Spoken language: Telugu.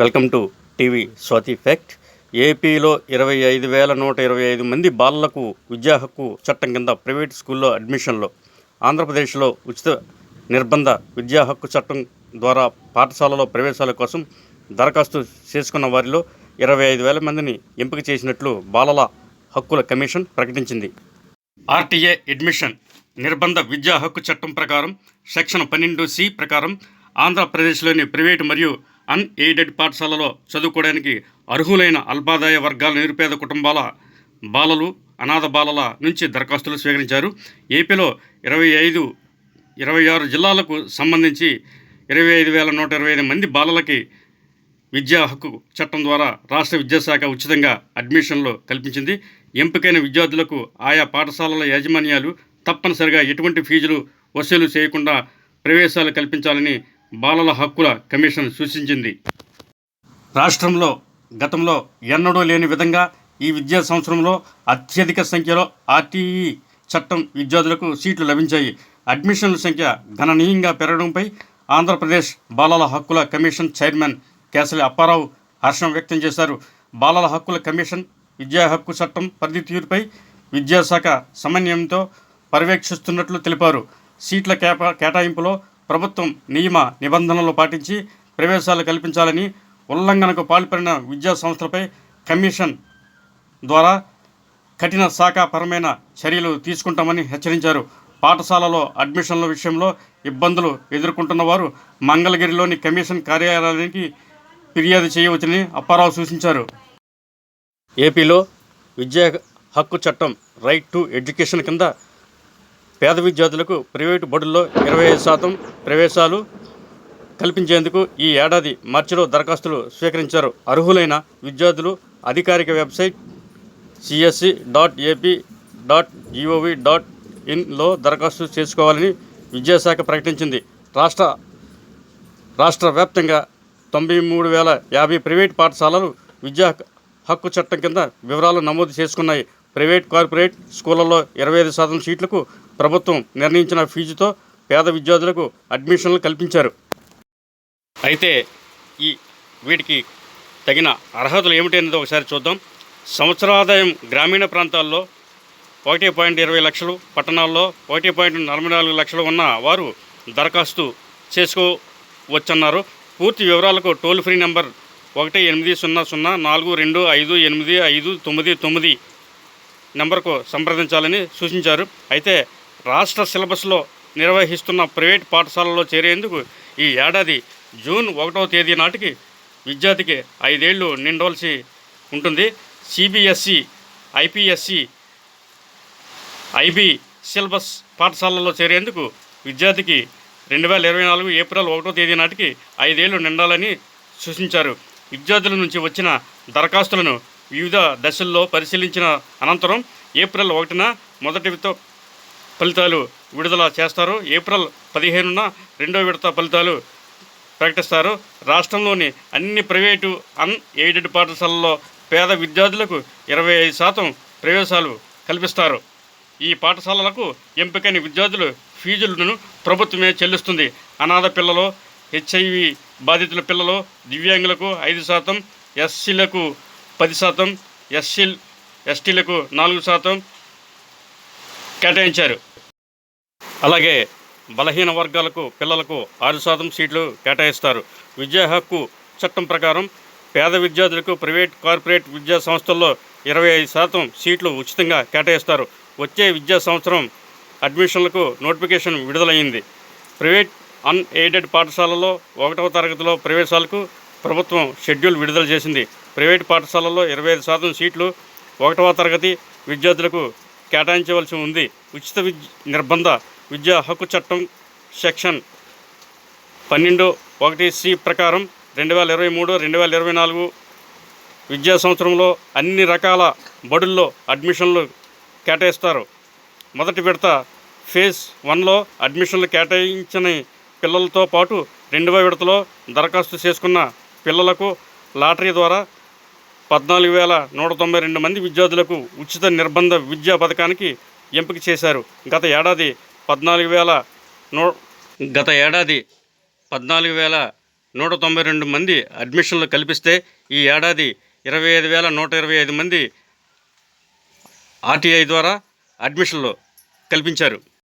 Welcome to TV Swathi fact. ఏపీలో ఇరవై ఐదు వేల నూట ఇరవై ఐదు మంది బాలలకు విద్యా హక్కు చట్టం కింద ప్రైవేట్ స్కూల్లో అడ్మిషన్లో. ఆంధ్రప్రదేశ్లో ఉచిత నిర్బంధ విద్యా హక్కు చట్టం ద్వారా పాఠశాలలో ప్రవేశాల కోసం దరఖాస్తు చేసుకున్న వారిలో ఇరవై ఐదు వేల మందిని ఎంపిక చేసినట్లు బాలల హక్కుల కమిషన్ ప్రకటించింది. ఆర్టీఏ అడ్మిషన్ నిర్బంధ విద్యా హక్కు చట్టం ప్రకారం సెక్షన్ పన్నెండు సి ప్రకారం ఆంధ్రప్రదేశ్లోని ప్రైవేటు మరియు అన్ఎయిడెడ్ పాఠశాలలో చదువుకోవడానికి అర్హులైన అల్పాదాయ వర్గాల నిరుపేద కుటుంబాల బాలలు అనాథ బాలల నుంచి దరఖాస్తులు స్వీకరించారు. ఏపీలో ఇరవై ఐదు ఇరవై ఆరు జిల్లాలకు సంబంధించి ఇరవై ఐదు వేల నూట ఇరవై ఐదు మంది బాలలకి విద్యా హక్కు చట్టం ద్వారా రాష్ట్ర విద్యాశాఖ ఉచితంగా అడ్మిషన్లు కల్పించింది. ఎంపికైన విద్యార్థులకు ఆయా పాఠశాలల యాజమాన్యాలు తప్పనిసరిగా ఎటువంటి ఫీజులు వసూలు చేయకుండా ప్రవేశాలు కల్పించాలని బాలల హక్కుల కమిషన్ సూచించింది. రాష్ట్రంలో గతంలో ఎన్నడూ లేని విధంగా ఈ విద్యా సంవత్సరంలో అత్యధిక సంఖ్యలో ఆర్టీఈ చట్టం విద్యార్థులకు సీట్లు లభించాయి. అడ్మిషన్ల సంఖ్య గణనీయంగా పెరగడంపై ఆంధ్రప్రదేశ్ బాలల హక్కుల కమిషన్ చైర్మన్ కేసలి అప్పారావు హర్షం వ్యక్తం చేశారు. బాలల హక్కుల కమిషన్ విద్యా హక్కు చట్టం పరిధి తీరుపై విద్యాశాఖ సమన్వయంతో పర్యవేక్షిస్తున్నట్లు తెలిపారు. సీట్ల కేప కేటాయింపులో ప్రభుత్వం నియమ నిబంధనలు పాటించి ప్రవేశాలు కల్పించాలని ఉల్లంఘనకు పాల్పడిన విద్యా సంస్థలపై కమిషన్ ద్వారా కఠిన శాఖాపరమైన చర్యలు తీసుకుంటామని హెచ్చరించారు. పాఠశాలలో అడ్మిషన్ల విషయంలో ఇబ్బందులు ఎదుర్కొంటున్న వారు మంగళగిరిలోని కమిషన్ కార్యాలయానికి ఫిర్యాదు చేయవచ్చని అప్పారావు సూచించారు. ఏపీలో విద్యా హక్కు చట్టం రైట్ టు ఎడ్యుకేషన్ కింద పేద విద్యార్థులకు ప్రైవేటు బడుల్లో ఇరవై ఐదు శాతం ప్రవేశాలు కల్పించేందుకు ఈ ఏడాది మార్చిలో దరఖాస్తులు స్వీకరించారు. అర్హులైన విద్యార్థులు అధికారిక website CSC dot AP dot GOV dot ఇన్లో దరఖాస్తు చేసుకోవాలని విద్యాశాఖ ప్రకటించింది. రాష్ట్ర రాష్ట్ర వ్యాప్తంగా తొంభై మూడు వేల యాభై ప్రైవేట్ పాఠశాలలు విద్యా హక్కు చట్టం కింద వివరాలు నమోదు చేసుకున్నాయి. ప్రైవేట్ కార్పొరేట్ స్కూళ్ళల్లో ఇరవై ఐదు శాతం సీట్లకు ప్రభుత్వం నిర్ణయించిన ఫీజుతో పేద విద్యార్థులకు అడ్మిషన్లు కల్పించారు. అయితే ఈ వీటికి తగిన అర్హతలు ఏమిటి అనేది ఒకసారి చూద్దాం. సంవత్సర ఆదాయం గ్రామీణ ప్రాంతాల్లో ఒకటి పాయింట్ ఇరవై లక్షలు పట్టణాల్లో ఒకటి పాయింట్ నలభై నాలుగు లక్షలు ఉన్న వారు దరఖాస్తు చేసుకోవచ్చన్నారు. పూర్తి వివరాలకు టోల్ ఫ్రీ నెంబర్ ఒకటి ఎనిమిది సున్నా సున్నా నాలుగు రెండు ఐదు ఎనిమిది ఐదు తొమ్మిది తొమ్మిది నెంబర్కు సంప్రదించాలని సూచించారు. అయితే రాష్ట్ర సిలబస్లో నిర్వహిస్తున్న ప్రైవేట్ పాఠశాలలో చేరేందుకు ఈ ఏడాది జూన్ ఒకటవ తేదీ నాటికి విద్యార్థికి ఐదేళ్ళు నిండవలసి ఉంటుంది. సిబిఎస్సి ఐపిఎస్సి ఐబీ సిలబస్ పాఠశాలలో చేరేందుకు విద్యార్థికి రెండు వేల ఇరవై నాలుగు ఏప్రిల్ ఒకటో తేదీ నాటికి ఐదేళ్ళు నిండాలని సూచించారు. విద్యార్థుల నుంచి వచ్చిన దరఖాస్తులను వివిధ దశల్లో పరిశీలించిన అనంతరం ఏప్రిల్ ఒకటిన మొదటి ఫలితాలు విడుదల చేస్తారు. ఏప్రిల్ పదిహేనున రెండో విడత ఫలితాలు ప్రకటిస్తారు. రాష్ట్రంలోని అన్ని ప్రైవేటు అన్ ఎయిడెడ్ పాఠశాలల్లో పేద విద్యార్థులకు ఇరవై ఐదు శాతం ప్రవేశాలు కల్పిస్తారు. ఈ పాఠశాలలకు ఎంపికైన విద్యార్థులు ఫీజులను ప్రభుత్వమే చెల్లిస్తుంది. అనాథ పిల్లలు హెచ్ఐవి బాధితుల పిల్లలు దివ్యాంగులకు ఐదు శాతం ఎస్సీలకు పది శాతం ఎస్సీ ఎస్టీలకు నాలుగు శాతం కేటాయించారు. అలాగే బలహీన వర్గాలకు పిల్లలకు ఆరు శాతం సీట్లు కేటాయిస్తారు. విద్యా హక్కు చట్టం ప్రకారం పేద విద్యార్థులకు ప్రైవేట్ కార్పొరేట్ విద్యా సంస్థల్లో ఇరవై ఐదు శాతం సీట్లు ఉచితంగా కేటాయిస్తారు. వచ్చే విద్యా సంవత్సరం అడ్మిషన్లకు నోటిఫికేషన్ విడుదలైంది. ప్రైవేట్ అన్ఎయిడెడ్ పాఠశాలలో ఒకటవ తరగతిలో ప్రవేశాలకు ప్రభుత్వం షెడ్యూల్ విడుదల చేసింది. ప్రైవేట్ పాఠశాలలో ఇరవై ఐదు శాతం సీట్లు ఒకటవ తరగతి విద్యార్థులకు కేటాయించవలసి ఉంది. ఉచిత విద్య నిర్బంధ విద్యా హక్కు చట్టం సెక్షన్ పన్నెండు ఒకటి సి ప్రకారం రెండు వేల ఇరవై మూడు రెండు వేల ఇరవై నాలుగు విద్యా సంవత్సరంలో అన్ని రకాల బడుల్లో అడ్మిషన్లు కేటాయిస్తారు. మొదటి విడత ఫేజ్ వన్లో అడ్మిషన్లు కేటాయించని పిల్లలతో పాటు రెండవ విడతలో దరఖాస్తు చేసుకున్న పిల్లలకు లాటరీ ద్వారా పద్నాలుగు వేల నూట తొంభై రెండు మంది విద్యార్థులకు ఉచిత నిర్బంధ విద్యా పథకానికి ఎంపిక చేశారు. గత ఏడాది పద్నాలుగు వేల నూ గత ఏడాది పద్నాలుగు వేల నూట తొంభై రెండు మంది అడ్మిషన్లు కల్పిస్తే ఈ ఏడాది ఇరవై ఐదు వేల నూట ఇరవై ఐదు మంది ఆర్టీఐ ద్వారా అడ్మిషన్లు కల్పించారు.